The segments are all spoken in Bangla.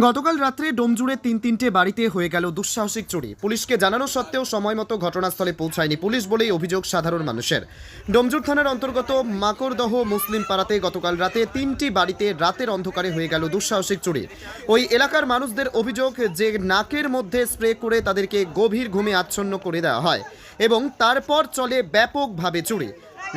গতকাল রাত্রে ডোমজুড়ে তিন তিনটে বাড়িতে হয়ে গেল দুঃসাহসিক চুরি। পুলিশকে জানানো সত্ত্বেও সময় মতো ঘটনাস্থলে পৌঁছায়নি পুলিশ বলেই অভিযোগ সাধারণ মানুষের। ডোমজুর থানার অন্তর্গত মাকড়দহ মুসলিম পাড়াতে গতকাল রাতে তিনটি বাড়িতে রাতের অন্ধকারে হয়ে গেল দুঃসাহসিক চুরি। ওই এলাকার মানুষদের অভিযোগ যে নাকের মধ্যে স্প্রে করে তাদেরকে গভীর ঘুমে আচ্ছন্ন করে দেওয়া হয় এবং তারপর চলে ব্যাপকভাবে চুরি।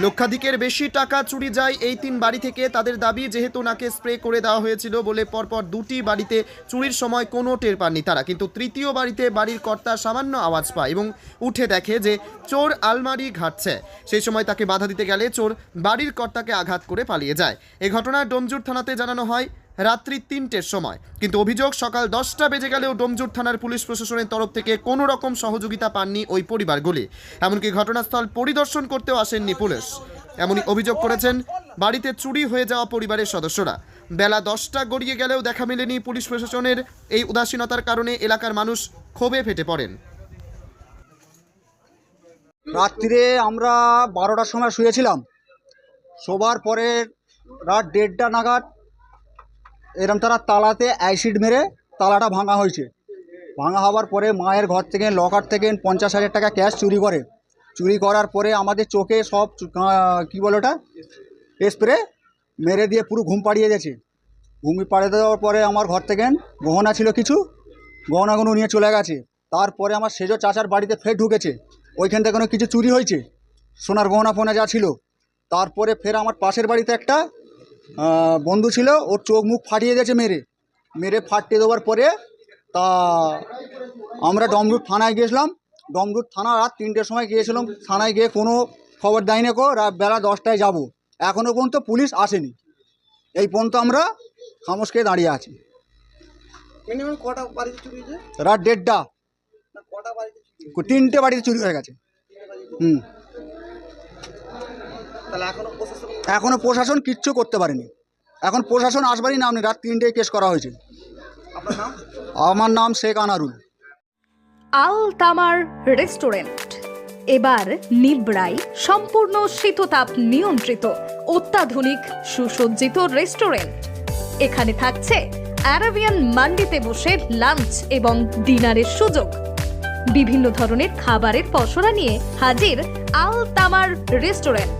লক্ষাধিকের বেশি টাকা চুরি যায় এই তিন বাড়ি থেকে। তাদের দাবি, যেহেতু নাকে স্প্রে করে দেওয়া হয়েছিল বলে পরপর দুটি বাড়িতে চুরির সময় কোনো টের পাননি তারা। কিন্তু তৃতীয় বাড়িতে বাড়ির কর্তা সামান্য আওয়াজ পায় এবং উঠে দেখে যে চোর আলমারি ঘাটছে। সেই সময় তাকে বাধা দিতে গেলে চোর বাড়ির কর্তাকে আঘাত করে পালিয়ে যায়। এ ঘটনা ডোমজুর থানাতে জানানো হয়। রাত্রি তিনটের সময়। কিন্তু অভিযোগ সকাল দশটা বেজে গেলেও ডোমজুর থানার পুলিশ প্রশাসনের তরফ থেকে কোনো রকম সহযোগিতা পাননি ওই পরিবারগুলি। এমনকি ঘটনাস্থল পরিদর্শন করতেও আসেননি পুলিশ। এমনই অভিযোগ করেছেন, বাড়িতে চুরি হয়ে যাওয়া পরিবারের সদস্যরা। বেলা দশটা গড়িয়ে গেলেও দেখা মেলেনি পুলিশ প্রশাসনের এই উদাসীনতার কারণে এলাকার মানুষ ক্ষোভে ফেটে পড়েন। রাত্রিরে আমরা বারোটার সময় শুয়েছিলাম। শোবার পরে রাত দেড়টা নাগাদ এরম তারা তালাতে অ্যাসিড মেরে তালাটা ভাঙা হয়েছে। ভাঙা হওয়ার পরে মায়ের ঘর থেকে লকার থেকে পঞ্চাশ হাজার টাকা ক্যাশ চুরি করে। চুরি করার পরে আমাদের চোখে সব কী বলে ওটা? স্প্রে মেরে দিয়ে পুরো ঘুম পাড়িয়ে গেছে ঘুম পাড়িয়ে দেওয়ার পরে আমার ঘর থেকে গহনা ছিল কিছু, গহনাগুলো নিয়ে চলে গেছে। তারপরে আমার সেজো চাচার বাড়িতে ফের ঢুকেছে। ওইখান থেকে কোনো কিছু চুরি হয়েছে। সোনার গহনা ফোনা যা ছিল। তারপরে ফের আমার পাশের বাড়িতে একটা বন্ধু ছিল ওর চোখ মুখ ফাটিয়ে গেছে মেরে। মেরে ফাটিয়ে দেওয়ার পরে তা আমরা ডমরুট থানায় গিয়েছিলাম। ডমরুট থানা রাত তিনটের সময় গিয়েছিলাম। থানায় গিয়ে কোনো খবর দেয়নি কো রাত বেলা দশটায় যাব। এখনও পর্যন্ত পুলিশ আসেনি। এই পর্যন্ত আমরা খামোশকে দাঁড়িয়ে আছি। রাত দেড়টা। তিনটে বাড়িতে চুরি হয়ে গেছে। হুম। এখনও প্রশাসন কিচ্ছু করতে পারেনি। এখন প্রশাসন আসবারই নামনি রাত তিনটেয় কেস করা হয়েছে। আমার নাম শেখ আনারুল। আল তামার রেস্টুরেন্ট। এবার নিবড়াই সম্পূর্ণ শীততাপ নিয়ন্ত্রিত অত্যাধুনিক সুসজ্জিত রেস্টুরেন্ট। এখানে থাকছে অ্যারাবিয়ান মান্ডিতে বসে লাঞ্চ এবং ডিনারের সুযোগ। বিভিন্ন ধরনের খাবারের পসরা নিয়ে হাজির আল তামার রেস্টুরেন্ট।